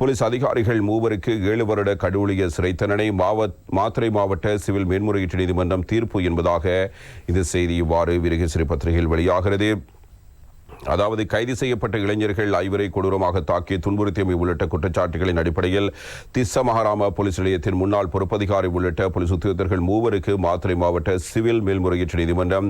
Police அதிகாரிகள் மூவருக்கு ஏழு வருட கடூழிய சிறை தண்டனை மாவ மாத்திரை மாவட்ட சிவில் மேன்முறையீட்டு நீதிமன்றம் தீர்ப்பு என்பதாக இந்த செய்தி இவ்வாறு விருகசிறு பத்திரிகையில் வெளியாகிறது. அதாவது கைது செய்யப்பட்ட இளைஞர்கள் ஐவரை கொடூரமாக தாக்கி துன்புறுத்தியமை உள்ளிட்ட குற்றச்சாட்டுகளின் அடிப்படையில் திஸ்ஸ மகாராம போலீஸ் நிலையத்தின் முன்னாள் பொறுப்பதிகாரி உள்ளிட்ட போலீஸ் உத்தியோகத்தர்கள் மூவருக்கு மாத்திரை மாவட்ட சிவில் மேல்முறையீட்டு நீதிமன்றம்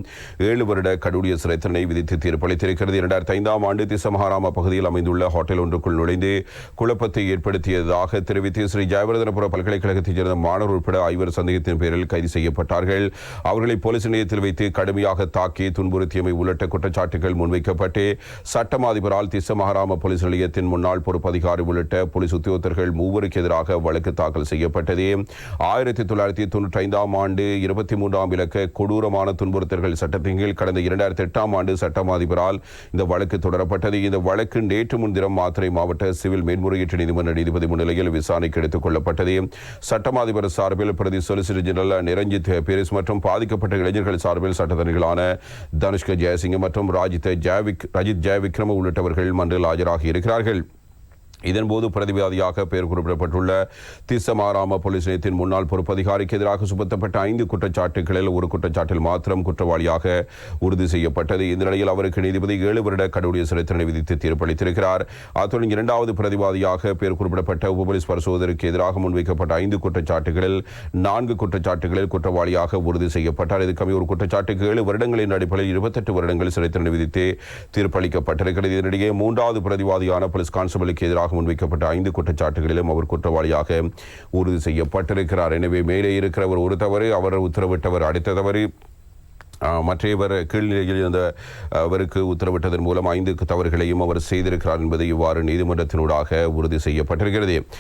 ஏழு வருட கடூடிய சிறை தண்டனை விதித்து தீர்ப்பளித்திருக்கிறது இரண்டாயிரத்தி ஐந்தாம் ஆண்டு திஸ்ஸ மகாராம பகுதியில் அமைந்துள்ள ஹோட்டல் ஒன்றுக்குள் நுழைந்து குழப்பத்தை ஏற்படுத்தியதாக தெரிவித்து ஸ்ரீ ஜெயவர்தனபுர பல்கலைக்கழகத்தைச் சேர்ந்த மாணவர் உட்பட ஐவர் சந்தேகத்தின் பேரில் கைது செய்யப்பட்டார்கள். அவர்களை போலீஸ் நிலையத்தில் வைத்து கடுமையாக தாக்கி துன்புறுத்தியமை உள்ளிட்ட குற்றச்சாட்டுகள் முன்வைக்கப்பட்டு சட்டம் அதிபரால் திஸ்ஸ மகாராம போலீஸ் நிலையத்தின் முன்னாள் பொறுப்பதிகாரி உள்ளிட்ட போலீஸ் உத்தியோகத்தர்கள் மூவருக்கு எதிராக வழக்கு தாக்கல் செய்யப்பட்டது. ஆயிரத்தி தொள்ளாயிரத்தி தொண்ணூற்றி ஐந்தாம் ஆண்டு இருபத்தி மூன்றாம் இலக்க கொடூரமான துன்புறுத்தல்கள் சட்டத்தின் கீழ் கடந்த இரண்டாயிரத்தி எட்டாம் ஆண்டு சட்டம் அதிபரால் இந்த வழக்கு தொடரப்பட்டது. இந்த வழக்கு நேற்று முன்தினம் மாத்திரை மாவட்ட சிவில் மேன்முறையீட்டு நீதிமன்ற நீதிபதி முன்னிலையில் விசாரணைக்கு எடுத்துக் கொள்ளப்பட்டது. சட்டம் அதிபர் சார்பில் பிரதி சொலிசிட்டர் ஜெனரல் நிரஞ்சித் பேரிஸ் மற்றும் பாதிக்கப்பட்ட இளைஞர்கள் சார்பில் சட்டத்தரணிகளான தனுஷ்க ஜெயசிங்க மற்றும் ராஜித் ஜாவிக் ரஜித் ஜெயவிக்ரம உள்ளிட்டவர்கள் மன்றில் ஆஜராகி இருக்கிறார்கள். இதன்போது பிரதிவாதியாக பெயர் குறிப்பிடப்பட்டுள்ள திசமாராம போலீஸ் நிலையத்தின் முன்னாள் பொறுப்பதிகாரிக்கு எதிராக சுமத்தப்பட்ட ஐந்து குற்றச்சாட்டுகளில் ஒரு குற்றச்சாட்டில் மாத்திரம் குற்றவாளியாக உறுதி செய்யப்பட்டது. இந்த நிலையில் அவருக்கு நீதிபதி ஏழு வருட கடவுடைய சிறை தண்டனை விதித்து தீர்ப்பளித்திருக்கிறார். அத்துடன் இரண்டாவது பிரதிவாதியாக பெயர் குறிப்பிடப்பட்ட உப போலீஸ் பரிசோதனைக்கு எதிராக முன்வைக்கப்பட்ட ஐந்து குற்றச்சாட்டுகளில் நான்கு குற்றச்சாட்டுகளில் குற்றவாளியாக உறுதி செய்யப்பட்டார். இதுக்கமே ஒரு குற்றச்சாட்டுக்கு ஏழு வருடங்களின் அடிப்படையில் இருபத்தெட்டு வருடங்கள் சிறை தண்டனை விதித்து தீர்ப்பளிக்கப்பட்டிருக்கிறது. இதனிடையே மூன்றாவது பிரதிவாதியான போலீஸ் கான்ஸ்டபிளுக்கு எதிராக முன்வைக்கப்பட்ட ஐந்து குற்றச்சாட்டுகளிலும் அவர் குற்றவாளியாக உறுதி செய்யப்பட்டிருக்கிறார். எனவே மேலே இருக்கிறவர் ஒரு தவறு அவர் உத்தரவிட்டவர் அடுத்த தவறு. மற்றையவர் கீழ்நிலையில் இருந்த அவருக்கு உத்தரவிட்டதன் மூலம் ஐந்து தவறுகளையும் அவர் செய்திருக்கிறார் என்பது இவ்வாறு நீதிமன்றத்தினூடாக உறுதி செய்யப்பட்டிருக்கிறது.